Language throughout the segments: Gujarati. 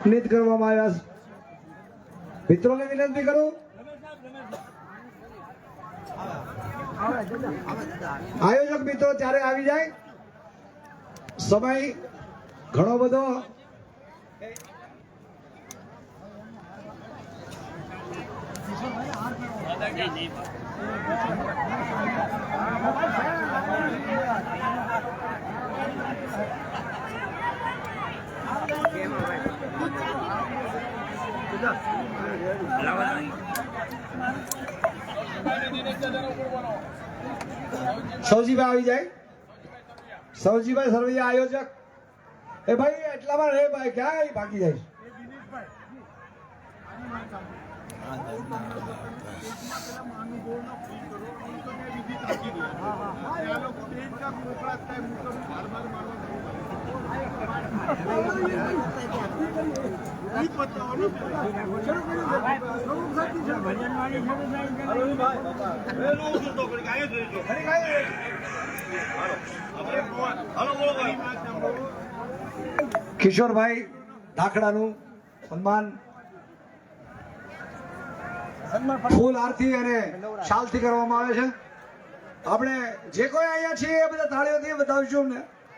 નિત કરવામાં આવ્યા મિત્રોને વિનંતી કરું. આયોજક મિત્રો ત્યારે આવી જાય. સમય ઘણો બધો. સૌજીભાઈ આવી જાય. સૌજીભાઈ સરવૈયા આયોજક. એ ભાઈ એટલામાં રે ભાઈ ક્યાં ભાગી જાય? કિશોરભાઈ ધાકડાનું સન્માન ફૂલ આરતી અને શાલથી કરવામાં આવે છે. આપણે જે કોઈ અહીંયા છીએ એ બધા તાળીઓથી બતાવીશું ને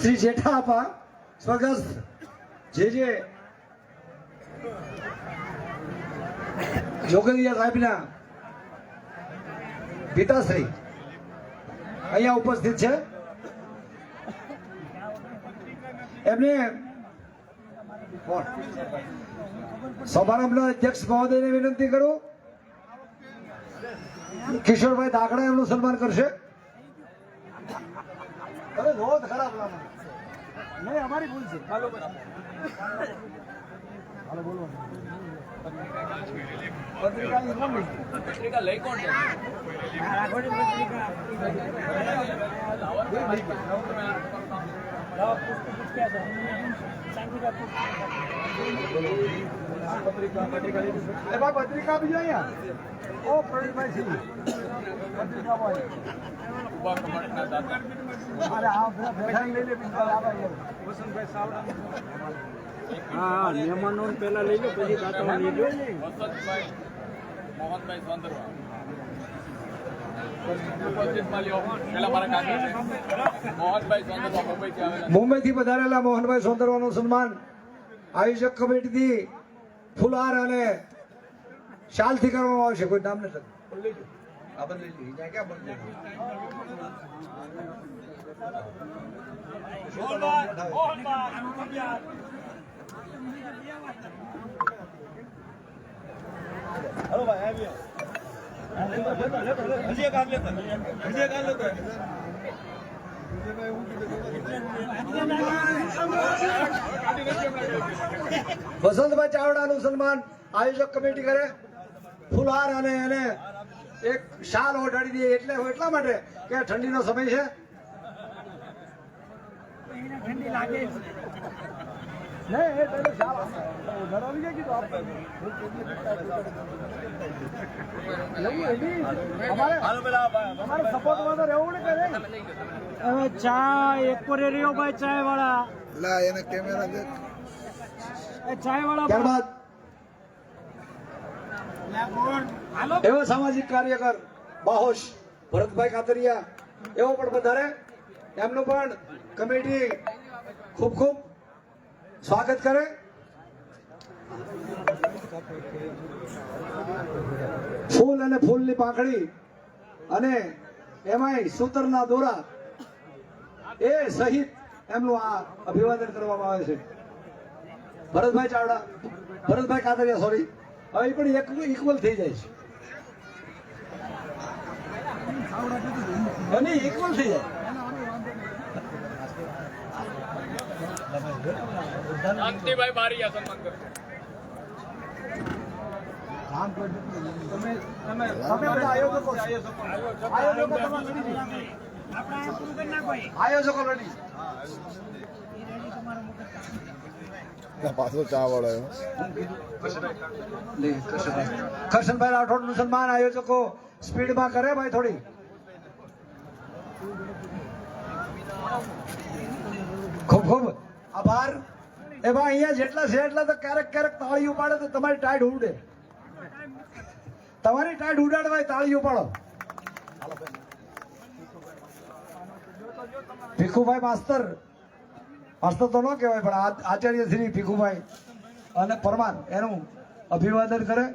શ્રી જેઠા આપા સ્વર્ગસ્થ, જે જે જોગલિયા સાહેબના પિતાશ્રી અહીંયા ઉપસ્થિત છે. એમને સમારંભના અધ્યક્ષ મહોદયને વિનંતી કરું કિશોરભાઈ દાખડા એમનું સન્માન કરશે? અરે બહુ ખરાબ નહીં અમારી ભૂલ છે. પત્રિકા લાવો, પુષ્પ પુષ્પ ક્યાં છે? શાંતિકા પુષ્પ. પત્રિકા જાય અહીંયા. ઓ પ્રવીણભાઈ પત્રિકા હા હા મહેમાનો પહેલા લઈ લો પછી દાતા લઈ લો. વસંતભાઈ મોહનભાઈ સોંદરવા ઉપસ્થિતમાં લ્યો પેલા મારા કાકા છે મોહનભાઈ સોંદરવા મુંબઈથી વધારેલા મોહનભાઈ સોંદરવાનું સન્માન આયોજક કમિટીથી ફુલહાર અને શાલથી કરવામાં આવશે. કોઈ નામ નથી છે? વસંતભાઈ ચાવડાનું સન્માન આયોજક કમિટી કરે. ફુલહાર અને એને એક શાલ ઓઢાડી દે એટલે એટલા માટે કે ઠંડીનો સમય છે. ઠંડી લાગે નહીં એ પેલું શાલ. ઓઢાડવાની કીધું આપણે? ચા એક પર રહ્યો ભાઈ ચાય વાળા લા એને કેમેરા દેખ એ ચાય વાળા ત્યારબાદ એવો સામાજિક કાર્યકર બાહોશ ભરતભાઈ કાતરિયા એવો પણ વધારે. એમનું પણ કમિટી ખૂબ ખૂબ સ્વાગત કરે. ફૂલ અને ફૂલની પાંખડી અને એમાંય સૂતરના દોરા. એ સહિત એમનું આ અભિવાદન કરવામાં આવે છે. ભરતભાઈ ચાવડા, ભરતભાઈ કાતરિયા સોરી હવે એ પણ ઇક્વલ થઈ જાય છે. એની ઇક્વલ થઈ જાય. બારીયા સન્માન કરો તમે તમે તમે આયોજકો આયોજકો તમારે લડી દીધી. આયોજકો લડી પાછો ચા વાળો કરશનભાઈ રાઠોડનું સન્માન આયોજકો સ્પીડમાં કરે ભાઈ થોડી. ખૂબ ખૂબ. આભાર. એમાં અહીંયા જેટલા છે એટલા તો ક્યારેક ક્યારેક તાળી ઉપાડે તો તમારી ટાઈડ ઉડે. તમારી ટાઈટ ઉડાડવાય તાળીઓ પાડો. ભીખુભાઈ માસ્તર માસ્તર તો ન કહેવાય, પણ આચાર્ય શ્રી ભીખુભાઈ અને પરમાર, એનું અભિવાદન કરે.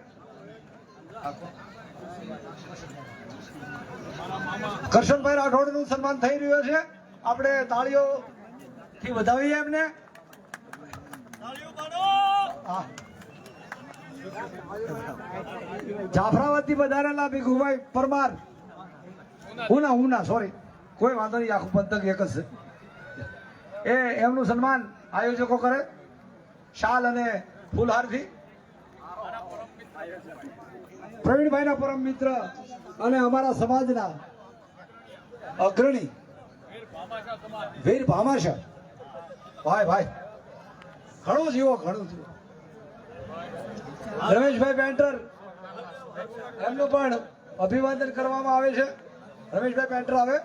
કરશનભાઈ રાઠોડનું સન્માન થઈ રહ્યું છે. આપણે તાળીઓ થી વધાવીએ એમને. હા. જાફરાબાદથી વધારેલા ભીખુભાઈ પરમાર. ઉના ઉના સોરી કોઈ વાંધો નહીં, આખું પંથક એક જ છે. એ, એમનું સન્માન આયોજકો કરે, શાલ અને ફૂલહારથી. પ્રવીણભાઈના પરમ મિત્ર અને અમારા સમાજના અગ્રણી, વીર ભામાશા ભાઈ ભાઈ. ઘણું જીવો ઘણું જીવો. રમેશભાઈ પેન્ટર. એમનું પણ અભિવાદન કરવામાં આવે છે. રમેશભાઈ પેન્ટર આવે.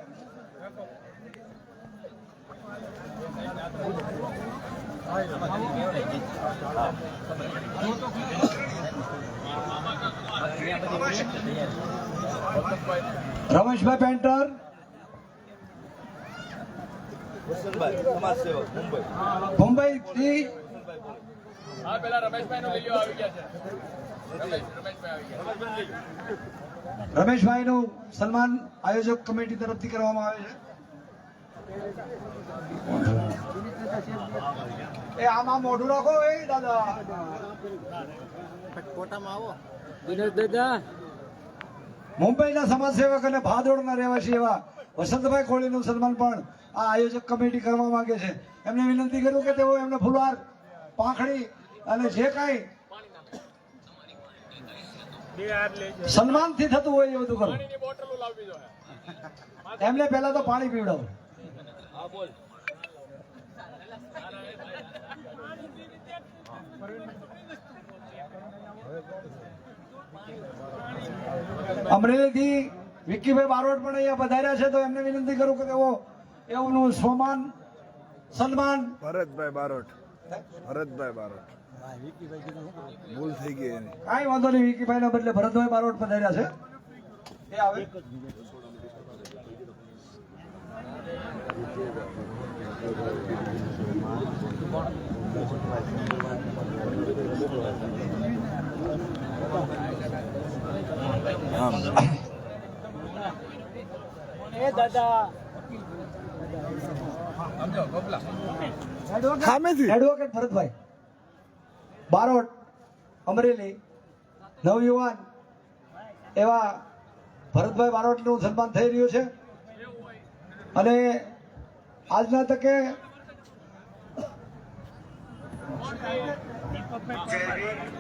રમેશભાઈ પેન્ટર. મુંબઈ. થી હા પેલા રમેશભાઈ નું લઈ લો આવી ગયા છે. રમેશભાઈ આવી નું સન્માન આયોજક કમિટી તરફથી કરવામાં આવે છે. એ આમાં મોઢું રાખો એ દાદા. દિનેશ દાદા. મુંબઈના સમાજ સેવક અને ભાદોડના રહેવાસી એવા વસંતભાઈ કોળીનું સન્માન પણ આ આયોજક કમિટી કરવા માંગે છે. એમને વિનંતી કરું કે તેઓ એમને ફુલવાર પાંખડી અને જે કાંઈ સન્માનથી થતું હોય એ બધું કરો. એમને પહેલા તો પાણી પીવડાવો. અમરેલીથી વિક્કીભાઈ બારોટ પણ અહીંયા પધાર્યા છે, તો એમને વિનંતી કરું કે તેઓ એમનું સ્વમાન, સન્માન ભરતભાઈ બારોટ. ભરતભાઈ બારોટ. ભૂલ થઈ ગઈ એને. કાંઈ વાંધો નહીં વિકીભાઈ ના બદલે ભરતભાઈ બારોટ પધાર્યા છે. એ આવે. એ દાદા. સામેથી એડવોકેટ ભરતભાઈ. બારોટ અમરેલી નવયુવાન એવા ભરતભાઈ બારોટનું સન્માન થઈ રહ્યું છે. અને આજના તકે